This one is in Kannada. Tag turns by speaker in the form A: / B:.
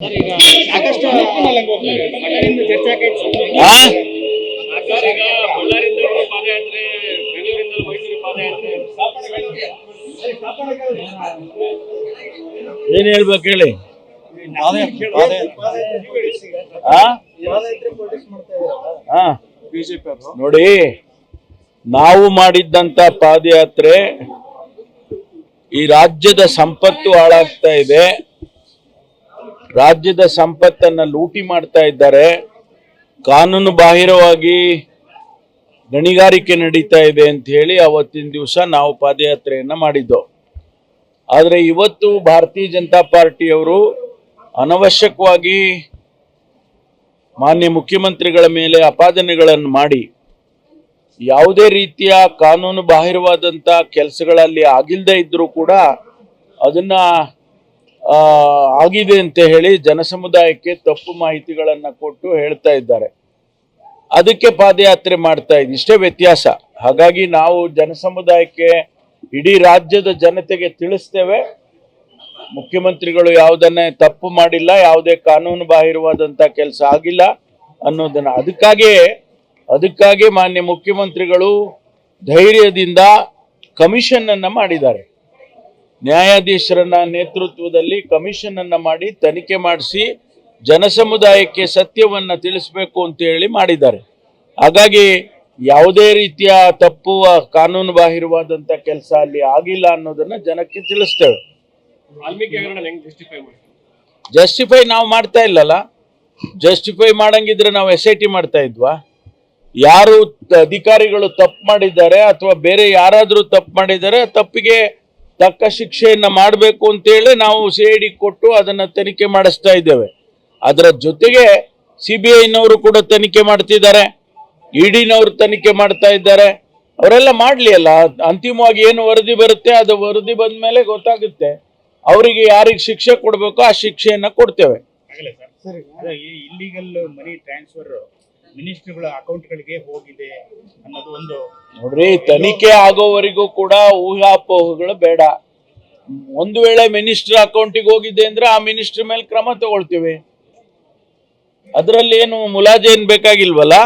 A: ಸಾಕಷ್ಟು ಚರ್ಚೆ
B: ಏನ್ ಹೇಳ್ಬೇಕು ಹೇಳಿ. ನೋಡಿ ನಾವು ಮಾಡಿದ್ದಂತ ಪಾದಯಾತ್ರೆ ಈ ರಾಜ್ಯದ ಸಂಪತ್ತು ಹಾಳಾಗ್ತಾ ಇದೆ. ರಾಜ್ಯದ ಸಂಪತ್ತನ್ನು ಲೂಟಿ ಮಾಡ್ತಾ ಇದ್ದಾರೆ. ಕಾನೂನು ಬಾಹಿರವಾಗಿ ಗಣಿಗಾರಿಕೆ ನಡೀತಾ ಇದೆ ಅಂತ ಹೇಳಿ ಅವತ್ತಿನ ದಿವಸ ನಾವು ಪಾದಯಾತ್ರೆಯನ್ನು ಮಾಡಿದ್ದೋ. ಆದರೆ ಇವತ್ತು ಭಾರತೀಯ ಜನತಾ ಪಾರ್ಟಿಯವರು ಅನವಶ್ಯಕವಾಗಿ ಮಾನ್ಯ ಮುಖ್ಯಮಂತ್ರಿಗಳ ಮೇಲೆ ಅಪಾದನೆಗಳನ್ನು ಮಾಡಿ ಯಾವುದೇ ರೀತಿಯ ಕಾನೂನು ಬಾಹಿರವಾದಂಥ ಕೆಲಸಗಳಲ್ಲಿ ಆಗಿಲ್ಲದೆ ಇದ್ದರೂ ಕೂಡ ಅದನ್ನ ಆಗಿದೆ ಅಂತ ಹೇಳಿ ಜನಸಮುದಾಯಕ್ಕೆ ತಪ್ಪು ಮಾಹಿತಿಗಳನ್ನು ಕೊಟ್ಟು ಹೇಳ್ತಾ ಇದ್ದಾರೆ. ಅದಕ್ಕೆ ಪಾದಯಾತ್ರೆ ಮಾಡ್ತಾ ಇದ್ದೀವಿ ಇಷ್ಟೇ ವ್ಯತ್ಯಾಸ. ಹಾಗಾಗಿ ನಾವು ಜನಸಮುದಾಯಕ್ಕೆ ಇಡೀ ರಾಜ್ಯದ ಜನತೆಗೆ ತಿಳಿಸ್ತೇವೆ. ಮುಖ್ಯಮಂತ್ರಿಗಳು ಯಾವುದನ್ನೇ ತಪ್ಪು ಮಾಡಿಲ್ಲ, ಯಾವುದೇ ಕಾನೂನು ಬಾಹಿರವಾದಂಥ ಕೆಲಸ ಆಗಿಲ್ಲ ಅನ್ನೋದನ್ನ. ಅದಕ್ಕಾಗಿಯೇ ಅದಕ್ಕಾಗಿ ಮಾನ್ಯ ಮುಖ್ಯಮಂತ್ರಿಗಳು ಧೈರ್ಯದಿಂದ ಕಮಿಷನ್ ಅನ್ನ ಮಾಡಿದ್ದಾರೆ. ನ್ಯಾಯಾಧೀಶರನ್ನ ನೇತೃತ್ವದಲ್ಲಿ ಕಮಿಷನ್ ಅನ್ನ ಮಾಡಿ ತನಿಖೆ ಮಾಡಿಸಿ ಜನಸಮುದಾಯಕ್ಕೆ ಸತ್ಯವನ್ನ ತಿಳಿಸಬೇಕು ಅಂತ ಹೇಳಿ ಮಾಡಿದ್ದಾರೆ. ಹಾಗಾಗಿ ಯಾವುದೇ ರೀತಿಯ ತಪ್ಪು ಕಾನೂನು ಬಾಹಿರವಾದಂತ ಕೆಲಸ ಅಲ್ಲಿ ಆಗಿಲ್ಲ ಅನ್ನೋದನ್ನ ಜನಕ್ಕೆ ತಿಳಿಸ್ತೇವೆ.
A: ಜಸ್ಟಿಫೈ
B: ನಾವು ಮಾಡ್ತಾ ಇಲ್ಲಲ್ಲ. ಜಸ್ಟಿಫೈ ಮಾಡಂಗಿದ್ರೆ ನಾವು ಎಸ್ ಐ ಟಿ ಮಾಡ್ತಾ ಇದ್ವಾ? ಯಾರು ಅಧಿಕಾರಿಗಳು ತಪ್ಪು ಮಾಡಿದ್ದಾರೆ ಅಥವಾ ಬೇರೆ ಯಾರಾದರೂ ತಪ್ಪು ಮಾಡಿದ್ದಾರೆ ತಪ್ಪಿಗೆ ತಕ್ಕ ಶಿಕ್ಷೆಯನ್ನು ಮಾಡಬೇಕು ಅಂತೇಳಿ ನಾವು ಸಿ ಐ ಡಿ ಕೊಟ್ಟು ಅದನ್ನ ತನಿಖೆ ಮಾಡಿಸ್ತಾ ಇದ್ದೇವೆ. ಅದರ ಜೊತೆಗೆ ಸಿ ಬಿ ಐನವರು ಕೂಡ ತನಿಖೆ ಮಾಡ್ತಿದ್ದಾರೆ. ಇಡಿನವರು ತನಿಖೆ ಮಾಡ್ತಾ ಇದ್ದಾರೆ. ಅವರೆಲ್ಲ ಮಾಡಲಿ ಅಲ್ಲ. ಅಂತಿಮವಾಗಿ ಏನು ವರದಿ ಬರುತ್ತೆ ಅದು ವರದಿ ಬಂದ ಮೇಲೆ ಗೊತ್ತಾಗುತ್ತೆ. ಅವರಿಗೆ ಯಾರಿಗೆ ಶಿಕ್ಷೆ ಕೊಡಬೇಕು ಆ ಶಿಕ್ಷೆಯನ್ನ ಕೊಡ್ತೇವೆ.
C: ಇಲ್ಲಿಗಲ್ ಮನಿ ಟ್ರಾನ್ಸ್ಫರ್ ಮಿನಿಸ್ಟ್ರಿಗಳ ಅಕೌಂಟ್ಗಳಿಗೆ ಹೋಗಿದೆ ಅನ್ನೋದು ಒಂದು
B: ನೋಡ್ರಿ, ತನಿಖೆ ಆಗೋವರೆಗೂ ಕೂಡ ಊಹಾಪೋಹಗಳು ಬೇಡ. ಒಂದು ವೇಳೆ ಮಿನಿಸ್ಟರ್ ಅಕೌಂಟಿಗೆ ಹೋಗಿದೆ ಅಂದ್ರೆ ಆ ಮಿನಿಸ್ಟರ್ ಮೇಲೆ ಕ್ರಮ ತಗೊಳ್ತೀವಿ. ಅದರಲ್ಲಿ ಏನು ಮುಲಾಜಿ ಏನ್ ಬೇಕಾಗಿಲ್ವಲ್ಲ?